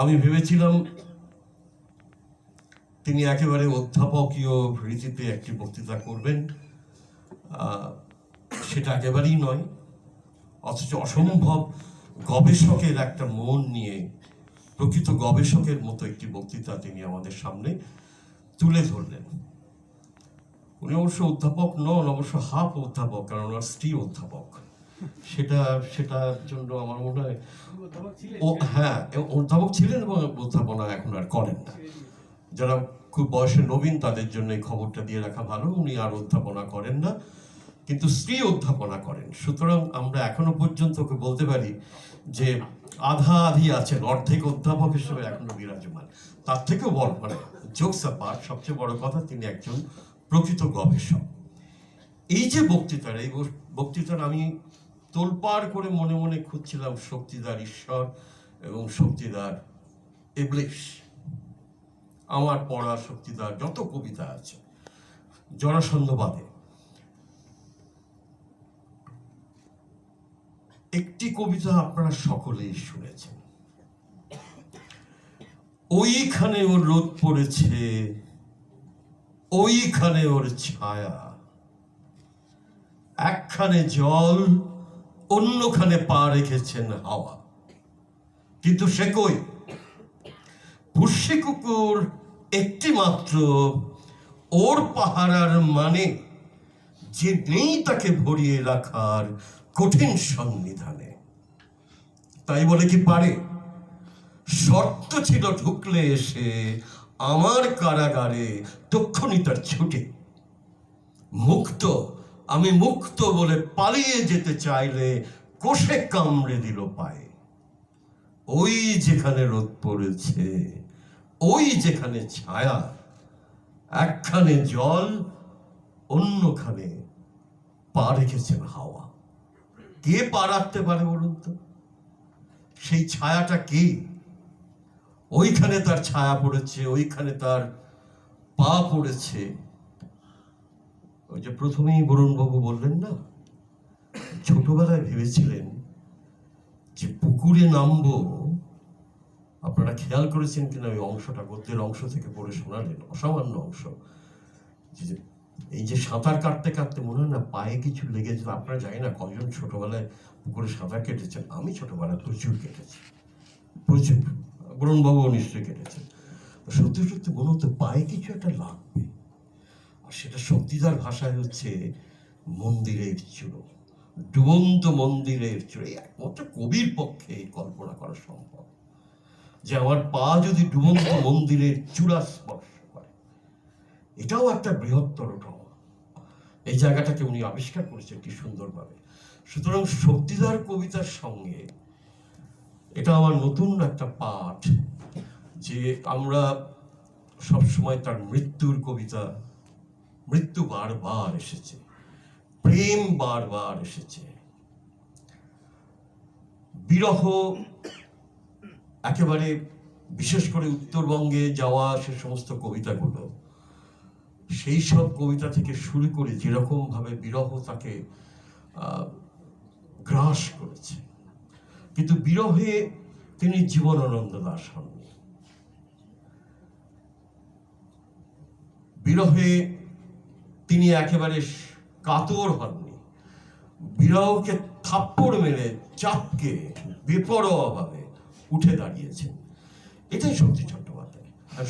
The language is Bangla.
আমি ভেবেছিলাম তিনি একেবারে অধ্যাপকীয় রীতিতে একটি বক্তৃতা করবেন। সেটা একেবারেই নয়, অথচ অসম্ভব গবেষকের একটা মন নিয়ে, প্রকৃত গবেষকের মতো একটি বক্তৃতা তিনি আমাদের সামনে তুলে ধরলেন। উনি অবশ্য অধ্যাপক নন, অবশ্য হাফ অধ্যাপক, কারণ ওনার স্ত্রী অধ্যাপক। সেটা সেটার জন্য আমার মনে হয় ও হ্যাঁ অধ্যাপক ছিলেন এবং অধ্যাপনা এখন আর করেন না। যারা খুব বয়সে নবীন তাদের জন্য এই খবরটা দিয়ে রাখা ভালো উনি আর অধ্যাপনা করেন না কিন্তু স্ত্রী অধ্যাপনা করেন। সুতরাং আমরা এখনও পর্যন্ত ওকে বলতে পারি যে আধা আধি আছেন অর্ধেক অধ্যাপক হিসেবে এখনও বিরাজমান। তার থেকেও বড় মানে জোকস সবচেয়ে বড় কথা তিনি একজন প্রকৃত গবেষক। এই যে বক্তৃতার এই বক্তৃতার আমি তোলপাড় করে মনে মনে খুঁজছিলাম শক্তিদার ঈশ্বর এবং শক্তিদার ইবলিশ। আমার পড়া শক্তিদার যত কবিতা আছে জরাসন্ধবাদে একটি কবিতা আপনারা সকলেই শুনেছেন। ওইখানে ওর রোদ পড়েছে, ওইখানে ওর ছায়া। একখানে জল অন্যখানে পা রেখেছেন হাওয়া। কিন্তু সে কই? পুষ্যি কুকুর একটি মাত্র ওর পাহারার মানে যে নেই তাকে ভরিয়ে রাখার কঠিন সন্নিধানে। তাই বলে কি পারে? শর্ত ছিল ঢুকলে এসে আমার কারাগারে তক্ষণি তার ছুটে। মুক্ত আমি মুক্ত বলে পালিয়ে যেতে চাইলে কোষে কামড়ে দিল পায়ে। ওই যেখানে রোদ পড়েছে, ওই যেখানে ছায়া, একখানে জল, অন্যখানে পা রেখেছেন হাওয়া। কে পা রাখতে পারে বলুন তো? সেই ছায়াটা কে? ওইখানে তার ছায়া পড়েছে, ওইখানে তার পা পড়েছে। ওই যে প্রথমেই বরুণবাবু বললেন না, ছোটবেলায় ভেবেছিলেন যে পুকুরে নামবো। আপনারা খেয়াল করেছেন কিনা ওই অংশটা, গদ্যের অংশ থেকে পড়ে শোনালেন, অসামান্য অংশ। যে এই যে সাঁতার কাটতে কাটতে মনে হয় না পায়ে কিছু লেগেছে আপনারা জানি না কজন ছোটবেলায় পুকুরে সাঁতার কেটেছেন। আমি ছোটবেলায় প্রচুর কেটেছি। প্রচুর। বরুণবাবু নিশ্চয়ই কেটেছেন। সত্যি সত্যি মনে হতো পায়ে কিছু একটা লাগবে। আর সেটা শক্তিদার ভাষায় হচ্ছে মন্দিরের চূড়ো, ডুবন্ত মন্দিরের চূড়ো একমাত্র কবির পক্ষে কল্পনা করা সম্ভব। যে আমার পা যদি ডুবন্ত মন্দিরের চূড়া স্পর্শ করে, এটাও একটা বৃহত্তর ঢং এই জায়গাটাকে উনি আবিষ্কার করেছেন কি সুন্দরভাবে। সুতরাং শক্তিদার কবিতার সঙ্গে এটা আমার নতুন একটা পাঠ, যে আমরা সবসময় তার মৃত্যুর কবিতা মৃত্যু বারবার এসেছে, প্রেম বারবার এসেছে। বিরহ একেবারে বিশেষ করে উত্তরবঙ্গে যাওয়া সে সমস্ত কবিতাগুলো, সেই সব কবিতা থেকে শুরু করে যেরকম ভাবে বিরহ তাকে গ্রাস করেছে। কিন্তু বিরহে তিনি জীবনানন্দ দাস হননি। বিরহে তিনি একেবারে কাতর হননি। বিরহকে থাপ্পড় মেরে চাপকে বেপরোয়া ভাবে উঠে দাঁড়িয়েছেন। এটাই শক্তি চট্টোপাধ্যায়। আর